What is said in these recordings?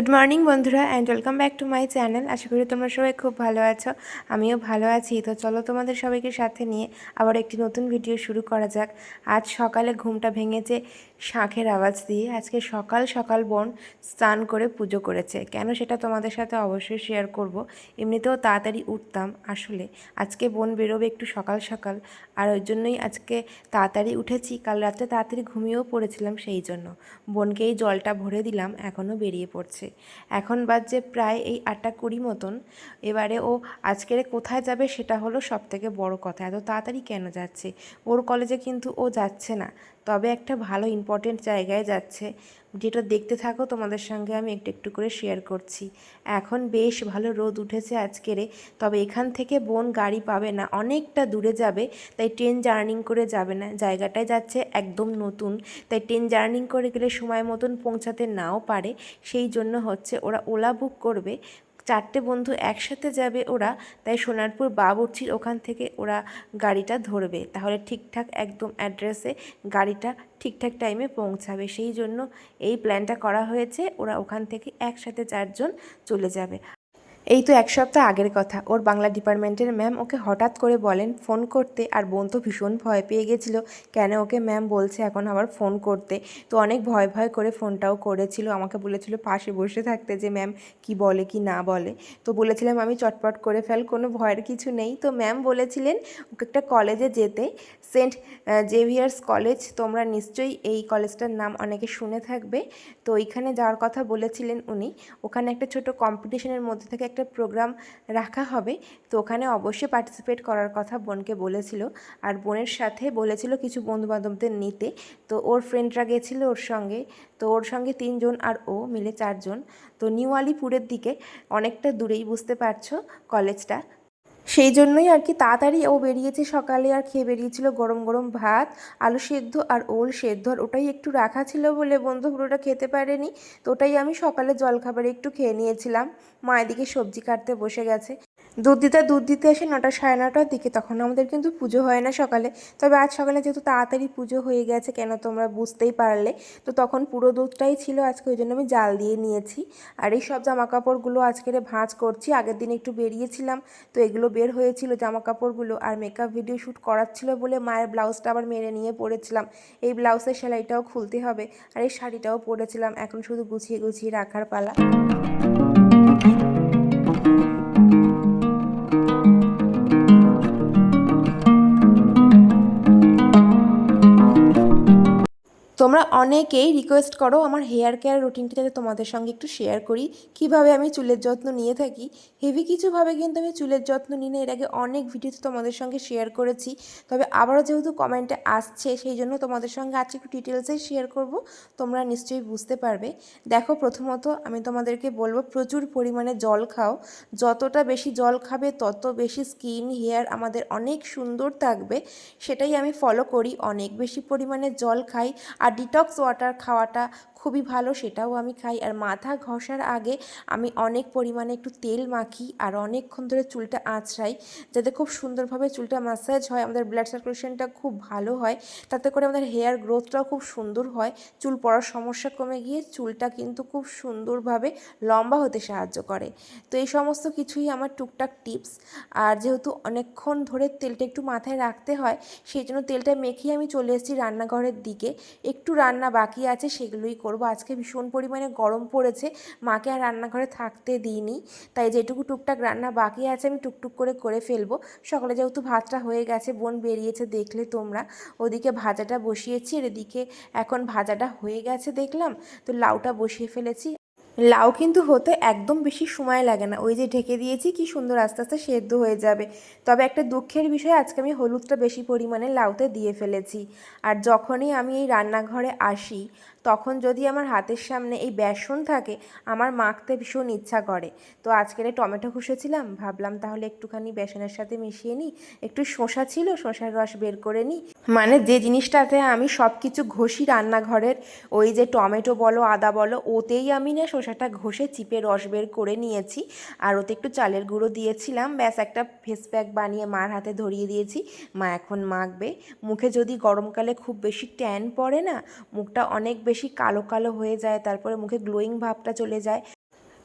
Good morning বন্ধুরা and welcome back to my channel. আশা করি তোমরা সবাই খুব ভালো আছো, আমিও ভালো আছি। তো চলো তোমাদের সবাইকে সাথে নিয়ে আবার একটি নতুন ভিডিও শুরু করা যাক। আজ সকালে ঘুমটা ভেঙেছে শাঁখের আওয়াজ দিয়ে। আজকে সকাল সকাল বোন স্নান করে পুজো করেছে। কেন সেটা তোমাদের সাথে অবশ্যই শেয়ার করব। এমনিতেও তাড়াতাড়ি উঠতাম আসলে। আজকে বোন বেরোবে একটু সকাল সকাল। আর ওই জন্যই আজকে তাড়াতাড়ি উঠেছি। কাল রাতে তাড়াতাড়ি ঘুমিয়েও পড়েছিলাম সেই জন্য। বোনকে এই জলটা ভরে দিলাম, এখনও বেরিয়ে পড়ছে। এখন বাজছে প্রায় এই আটটা কুড়ি মতন। এবারে ও আজকের কোথায় যাবে সেটা হলো সব থেকে বড় কথা। এত তাড়াতাড়ি কেন যাচ্ছে? ওর কলেজে কিন্তু ও যাচ্ছে না। তবে একটা ভালো ইম্পর্টেন্ট জায়গায় যাচ্ছে। যেটা দেখতে থাকো, তোমাদের সঙ্গে আমি একটু একটু করে শেয়ার করছি। এখন বেশ ভালো রোদ উঠেছে আজকেরে তবে এখান থেকে বোন গাড়ি পাবে না। অনেকটা দূরে যাবে, তাই ট্রেন জার্নিং করে যাবে না। জায়গাটায় যাচ্ছে একদম নতুন, তাই ট্রেন জার্নিং করে গেলে সময় মতন পৌঁছাতে নাও পারে। সেই জন্য হচ্ছে ওরা ওলা বুক করবে। চারটে বন্ধু একসাথে যাবে ওরা, তাই সোনারপুর বাবুর্চির ওখান থেকে ওরা গাড়িটা ধরবে। তাহলে ঠিকঠাক একদম অ্যাড্রেসে গাড়িটা ঠিকঠাক টাইমে পৌঁছাবে। সেই জন্য এই প্ল্যানটা করা হয়েছে, ওরা ওখান থেকে একসাথে চারজন চলে যাবে। এই তো এক সপ্তাহ আগের কথা। ওর বাংলা ডিপার্টমেন্টের ম্যাম ওকে হঠাৎ করে বলেন ফোন করতে। আর বোন তো ভীষণ ভয় পেয়ে গেছিল। কেন ওকে ম্যাম বলছে এখন আবার ফোন করতে। তো অনেক ভয় ভয় করে ফোনটাও করেছিল। আমাকে বলেছিল পাশে বসে থাকতে যে ম্যাম কি বলে কি না বলে। তো বলেছিলাম আমি চটপট করে ফেল, কোনো ভয়ের কিছু নেই। তো ম্যাম বলেছিলেন ওকে একটা কলেজে যেতে। Saint Xavier's college. তোমরা নিশ্চয়ই এই কলেজটার নাম অনেকে শুনে থাকবে। তো ওইখানে যাওয়ার কথা বলেছিলেন উনি। ওখানে একটা ছোট কম্পিটিশনের মধ্যে থেকে একটা প্রোগ্রাম রাখা হবে, তো ওখানে অবশ্যই পার্টিসিপেট করার কথা বোনকে বলেছিল। আর বোনের সাথে বলেছিল কিছু বন্ধুবান্ধবদের নিতে, তো ওর ফ্রেন্ডরা গেছিল ওর সঙ্গে, তো ওর সঙ্গে তিনজন আর ও মিলে চারজন। তো নিউ আলিপুরের দিকে অনেকটা দূরেই, বুঝতে পারছ কলেজটা সেই জন্যই আর কি তাড়াতাড়ি ও বেরিয়েছে সকালে, আর খেয়ে বেরিয়েছিল গরম গরম ভাত, আলু সেদ্ধ আর ওল সেদ্ধ, আর ওটাই একটু রাখা ছিল বলে বন্ধু পুরোটা খেতে পারেনি। তো ওটাই আমি সকালে জলখাবারে একটু খেয়ে নিয়েছিলাম। মা এদিকে সবজি কাটতে বসে গেছে। দুধ দিতে দুধ দিতে এসে নটা, সাড়ে নটার দিকে তখন আমাদের কিন্তু পুজো হয় না সকালে। তবে আজ সকালে যেহেতু তাড়াতাড়ি পুজো হয়ে গেছে, কেন তোমরা বুঝতেই পারলে? তো তখন পুরো দুধটাই ছিল, আজকে ওই জন্য আমি জাল দিয়ে নিয়েছি। আর এই সব জামা কাপড়গুলো আজকের ভাঁজ করছি। আগের দিন একটু বেরিয়েছিলাম, তো এগুলো বের হয়েছিল জামা কাপড়গুলো আর মেকআপ ভিডিও শ্যুট করাচ্ছিল বলে মায়ের ব্লাউজটা আবার মেরে নিয়ে পরেছিলাম এই ব্লাউজের সেলাইটাও খুলতে হবে। আর এই শাড়িটাও পরেছিলাম, এখন শুধু গুছিয়ে গুছিয়ে রাখার পালা। তোমরা অনেকেই রিকোয়েস্ট করো আমার হেয়ার কেয়ার রুটিনটা যাতে তোমাদের সঙ্গে একটু শেয়ার করি। কীভাবে আমি চুলের যত্ন নিয়ে থাকি? হেভি কিছুভাবে কিন্তু আমি চুলের যত্ন নিই না। এর আগে অনেক ভিডিওতে তোমাদের সঙ্গে শেয়ার করেছি। তবে আবারও যেহেতু কমেন্টে আসছে, সেই জন্য তোমাদের সঙ্গে আজকে একটু ডিটেলসে শেয়ার করব। তোমরা নিশ্চয়ই বুঝতে পারবে। দেখো, প্রথমত আমি তোমাদেরকে বলব, প্রচুর পরিমাণে জল খাও। যতটা বেশি জল খাবে, তত বেশি স্কিন হেয়ার আমাদের অনেক সুন্দর থাকবে। সেটাই আমি ফলো করি। অনেক বেশি পরিমাণে জল খাই। আর আর ডিটক্স ওয়াটার খাওয়াটা খুবই ভালো, সেটাও আমি খাই। আর মাথা ঘষার আগে আমি অনেক পরিমাণে একটু তেল মাখি আর অনেকক্ষণ ধরে চুলটা আঁচড়াই, যাতে খুব সুন্দরভাবে চুলটা ম্যাসাজ হয়, আমাদের ব্লাড সার্কুলেশনটা খুব ভালো হয়। তাতে করে আমাদের হেয়ার গ্রোথটাও খুব সুন্দর হয়। চুল পড়ার সমস্যা কমে গিয়ে চুলটা কিন্তু খুব সুন্দরভাবে লম্বা হতে সাহায্য করে। তো এই সমস্ত কিছুই আমার টুকটাক টিপস আর যেহেতু অনেকক্ষণ ধরে তেলটা একটু মাথায় রাখতে হয়, সেই জন্য তেলটা মেখেই আমি চলে এসেছি রান্নাঘরের দিকে। একটু রান্না বাকি আছে, সেগুলোই করব। আজকে ভীষণ পরিমাণে গরম পড়েছে। মাকে আর রান্নাঘরে থাকতে দিইনি। তাই যেটুকু টুকটাক রান্না বাকি আছে আমি টুকটুক করে করে ফেলব। সকালে যেহেতু ভাতটা হয়ে গেছে, বোন বেরিয়েছে দেখলে তোমরা। ওদিকে ভাজাটা বসিয়েছি, আর এদিকে এখন ভাজাটা হয়ে গেছে দেখলাম। তো লাউটা বসিয়ে ফেলেছি। লাউ কিন্তু হতে একদম বেশি সময় লাগে না। ওই যে ঢেকে দিয়েছি, কি সুন্দর আস্তে আস্তে সেদ্ধ হয়ে যাবে। তবে একটা দুঃখের বিষয়, আজকে আমি হলুদটা বেশি পরিমাণে লাউতে দিয়ে ফেলেছি। আর যখনই আমি এই রান্নাঘরে আসি তখন যদি আমার হাতের সামনে এই বেসন থাকে, আমার মাখতে ভীষণ ইচ্ছা করে। তো আজকের টমেটো ঘষেছিলাম ভাবলাম তাহলে একটুখানি বেসনের সাথে মিশিয়ে নিই। একটু শসা ছিল, শসার রস বের করে নিই। মানে যে জিনিসটাতে আমি সব কিছু ঘষি রান্নাঘরের, ওই যে টমেটো বলো, আদা বলো, ওতেই আমি না শসাটা ঘষে চিপে রস বের করে নিয়েছি। আর ওতে একটু চালের গুঁড়ো দিয়েছিলাম। ব্যাস, একটা ফেস প্যাক বানিয়ে মার হাতে ধরিয়ে দিয়েছি। মা এখন মাখবে। মুখে যদি গরমকালে খুব বেশি ট্যান পড়ে না, মুখটা অনেক বেশি কালো কালো হয়ে যায় তারপরে মুখে গ্লোয়িং ভাবটা চলে যায়।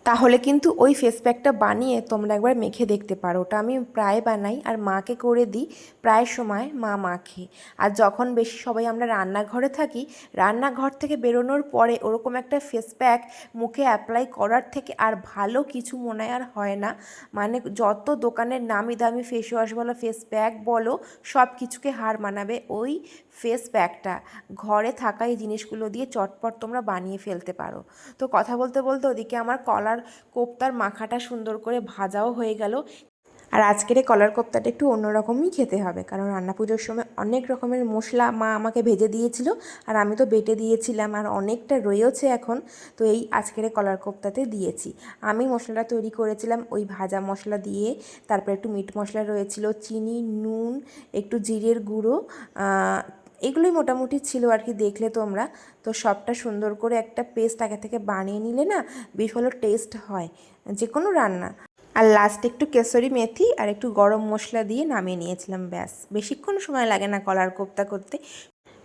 তাহলে কিন্তু ওই ফেস প্যাকটা বানিয়ে তোমরা একবার মেখে দেখতে পারো। ওটা আমি প্রায় বানাই আর মাকে করে দিই প্রায় সময় মা মাখে। আর যখন বেশি সবাই আমরা রান্নাঘরে থাকি, রান্নাঘর থেকে বেরোনোর পরে ওরকম একটা ফেস প্যাক মুখে অ্যাপ্লাই করার থেকে আর ভালো কিছু মনে আর হয় না। মানে যত দোকানের নামি দামি ফেস ওয়াশ বলো ফেস প্যাক বলো, সব কিছুকে হার মানাবে ওই ফেস প্যাকটা ঘরে থাকা এই জিনিসগুলো দিয়ে চটপট তোমরা বানিয়ে ফেলতে পারো। তো কথা বলতে বলতে ওদিকে আমার কলার কোপ্তার মাখাটা সুন্দর করে ভাজাও হয়ে গেল। আর আজকের এই কলার কোপ্তাটা একটু অন্যরকমই খেতে হবে, কারণ রান্না পুজোর সময় অনেক রকমের মশলা মা আমাকে ভেজে দিয়েছিল আর আমি তো বেটে দিয়েছিলাম আর অনেকটা রয়েছে এখন, তো এই আজকের কলার কোপ্তাতে দিয়েছি। আমি মশলাটা তৈরি করেছিলাম ওই ভাজা মশলা দিয়ে, তারপর একটু মিট মশলা রয়েছিল, চিনি, নুন, একটু জিরের গুঁড়ো এগুলোই মোটামুটি ছিল আর কি দেখলে তোমরা। তো সবটা সুন্দর করে একটা পেস্ট আগে থেকে বানিয়ে নিলে না বেশ ভালো টেস্ট হয় যে কোনো রান্না। আর লাস্টে একটু কেসরি মেথি আর একটু গরম মশলা দিয়ে নামিয়ে নিয়েছিলাম, ব্যাস। বেশিক্ষণ সময় লাগে না কলার কোপ্তা করতে।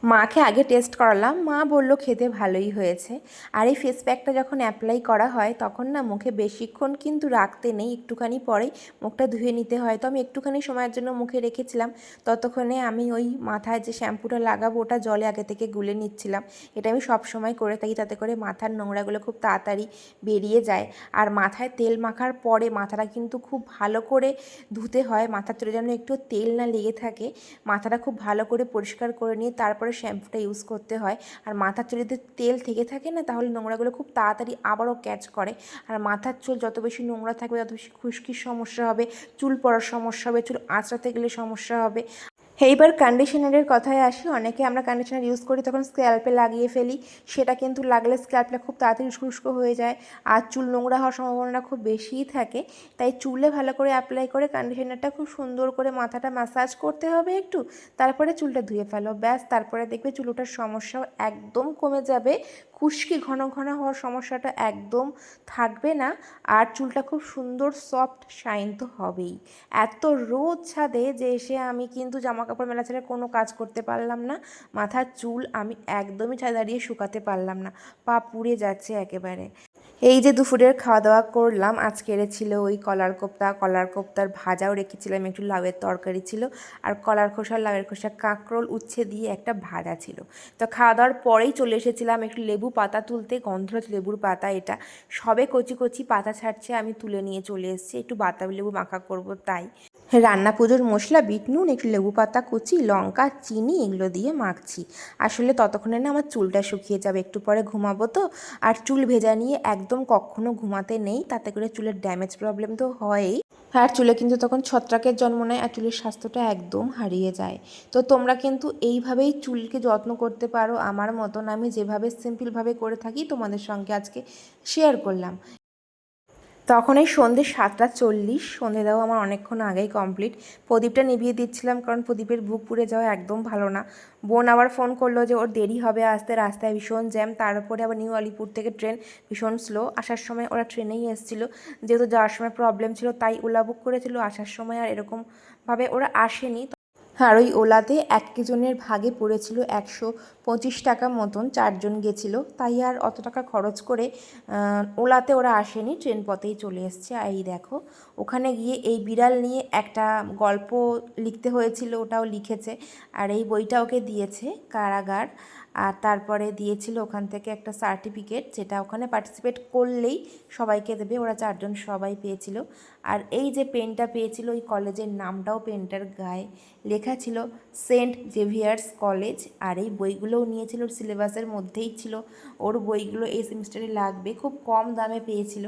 মাকে আগে টেস্ট করালাম। মা বলল, খেতে ভালোই হয়েছে। আর এই ফেস প্যাকটা যখন অ্যাপ্লাই করা হয়, তখন না মুখে বেশিক্ষণ কিন্তু রাখতে নেই। একটুখানি পরেই মুখটা ধুয়ে নিতে হয়। তো আমি একটুখানি সময়ের জন্য মুখে রেখেছিলাম। ততক্ষণে আমি ওই মাথায় যে শ্যাম্পুটা লাগাবো, ওটা জলে আগে থেকে গুলে নিচ্ছিলাম। এটা আমি সব সময় করে থাকি, তাতে করে মাথার নোংরাগুলো খুব তাড়াতাড়ি বেরিয়ে যায়। আর মাথায় তেল মাখার পরে মাথাটা কিন্তু খুব ভালো করে ধুতে হয়। মাথার চলে যেন একটু তেল না লেগে থাকে। মাথাটা খুব ভালো করে পরিষ্কার করে নিয়ে, তারপরে করে শ্যাম্পুটা ইউজ করতে হয়। আর মাথার চুলে যদি তেল থেকে থাকে না, তাহলে নোংরাগুলো খুব তাড়াতাড়ি আবারও ক্যাচ করে। আর মাথার চুল যত বেশি নোংরা থাকবে, তত বেশি খুশকির সমস্যা হবে, চুল পড়ার সমস্যা হবে, চুল আঁচড়াতে গেলে সমস্যা হবে। এইবার কন্ডিশনারের কথায় আসি, অনেকে আমরা কন্ডিশনার ইউজ করি, তখন স্ক্যাল্পে লাগিয়ে ফেলি। সেটা কিন্তু লাগলে স্ক্যাল্পটা খুব তাড়াতাড়ি শুষ্ক হয়ে যায় আর চুল নোংরা হওয়ার সম্ভাবনা খুব বেশিই থাকে। তাই চুলে ভালো করে অ্যাপ্লাই করে কন্ডিশনারটা খুব সুন্দর করে মাথাটা ম্যাসাজ করতে হবে একটু, তারপরে চুলটা ধুয়ে ফেলো। ব্যাস, তারপরে দেখবে চুলটার সমস্যাও একদম কমে যাবে। খুশকি ঘন ঘন হওয়ার সমস্যাটা একদম থাকবে না। আর চুলটা খুব সুন্দর সফট শাইন তো হবেই। এত রোদ ছাদে যে এসে আমি কিন্তু জামা কাপড় মেলা ছাড়া কোনো কাজ করতে পারলাম না। মাথার চুল আমি একদমই ছাদ দাঁড়িয়ে শুকাতে পারলাম না। পা পুড়ে যাচ্ছে একেবারে। এই যে দুপুরের খাওয়া দাওয়া করলাম, আজকে ছিল ওই কলার কোপ্তা। কলার কোপ্তার ভাজাও রেখেছিলাম, একটু লাউয়ের তরকারি ছিল। আর কলার খোসা, লাউয়ের খোসা কাঁকরোল উচ্ছে দিয়ে একটা ভাজা ছিল। তো খাওয়া দাওয়ার পরেই চলে এসেছিলাম একটু লেবু পাতা তুলতে। গন্ধরাজ লেবুর পাতা এটা। সবে কচি কচি পাতা ছাড়ছে, আমি তুলে নিয়ে চলে এসেছি। একটু বাতাবি লেবু মাখা করব তাই। রান্না পুজোর মশলা, বিট নুন, একটু লেবু পাতা, কুচি, লঙ্কা, চিনি এগুলো দিয়ে মাখছি। আসলে ততক্ষণে না আমার চুলটা শুকিয়ে যাবে, একটু পরে ঘুমাবো তো। আর চুল ভেজা নিয়ে একদম কখনো ঘুমাতে নেই, তাতে করে চুলের ড্যামেজ প্রবলেম তো হয়ই। আর চুলে কিন্তু তখন ছত্রাকের জন্ম নেয় আর চুলের স্বাস্থ্যটা একদম হারিয়ে যায়। তো তোমরা কিন্তু এইভাবেই চুলকে যত্ন করতে পারো। আমার মতন আমি যেভাবে সিম্পলভাবে করে থাকি তোমাদের সঙ্গে আজকে শেয়ার করলাম। তখন এই সন্ধ্যে সাতটা চল্লিশ, সন্ধে দেওয়া আমার অনেকক্ষণ আগেই কমপ্লিট প্রদীপটা নিভিয়ে দিচ্ছিলাম কারণ প্রদীপের বুক পুড়ে যাওয়া একদম ভালো না। বোন আবার ফোন করল যে, ওর দেরি হবে আসতে, রাস্তায় ভীষণ জ্যাম তার উপরে আবার নিউ আলিপুর থেকে ট্রেন ভীষণ স্লো আসার সময় ওরা ট্রেনেই এসেছিল। যেহেতু যাওয়ার সময় প্রবলেম ছিল, তাই ওলা বুক করেছিল। আসার সময় আর এরকমভাবে ওরা আসেনি। আর ওই ওলাতে এক একজনের ভাগে পড়েছিল একশো পঁচিশ টাকা মতন, চারজন গেছিল। তাই আর অত টাকা খরচ করে ওলাতে ওরা আসেনি, ট্রেন পথেই চলে এসছে। এই দেখো, ওখানে গিয়ে এই বিড়াল নিয়ে একটা গল্প লিখতে হয়েছিল, ওটাও লিখেছে। আর এই বইটা ওকে দিয়েছে কারাগার। আর তারপরে দিয়েছিল ওখান থেকে একটা সার্টিফিকেট যেটা ওখানে পার্টিসিপেট করলেই সবাইকে দেবে, ওরা চারজন সবাই পেয়েছিল। আর এই যে পেনটা পেয়েছিল, ওই কলেজের নামটাও পেনটার গায়ে লেখা ছিল, সেন্ট জেভিয়ার্স কলেজ। আর এই বইগুলোও নিয়েছিল, সিলেবাসের মধ্যেই ছিল। ওর বইগুলো এই সেমিস্টারে লাগবে, খুব কম দামে পেয়েছিল।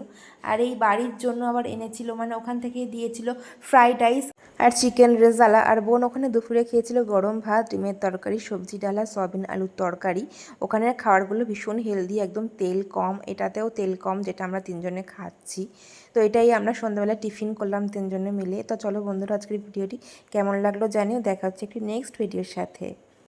আর এই বাড়ির জন্য আবার এনেছিল মানে ওখান থেকে দিয়েছিল ফ্রাইড রাইস আর চিকেন রেজালা আর বোন ওখানে দুপুরে খেয়েছিল গরম ভাত, ডিমের তরকারি, সবজি ডালা সয়াবিন আলুর তরকারি। ওখানের খাবারগুলো ভীষণ হেলদি একদম তেল কম। এটাতেও তেল কম, যেটা আমরা তিনজনে খাচ্ছি। তো এটাই আমরা সন্ধ্যাবেলা টিফিন করলাম তিনজনে মিলে। তো চলো বন্ধুরা, আজকের ভিডিওটি কেমন লাগল জানিও। দেখা হচ্ছে একটি নেক্সট ভিডিওর সাথে।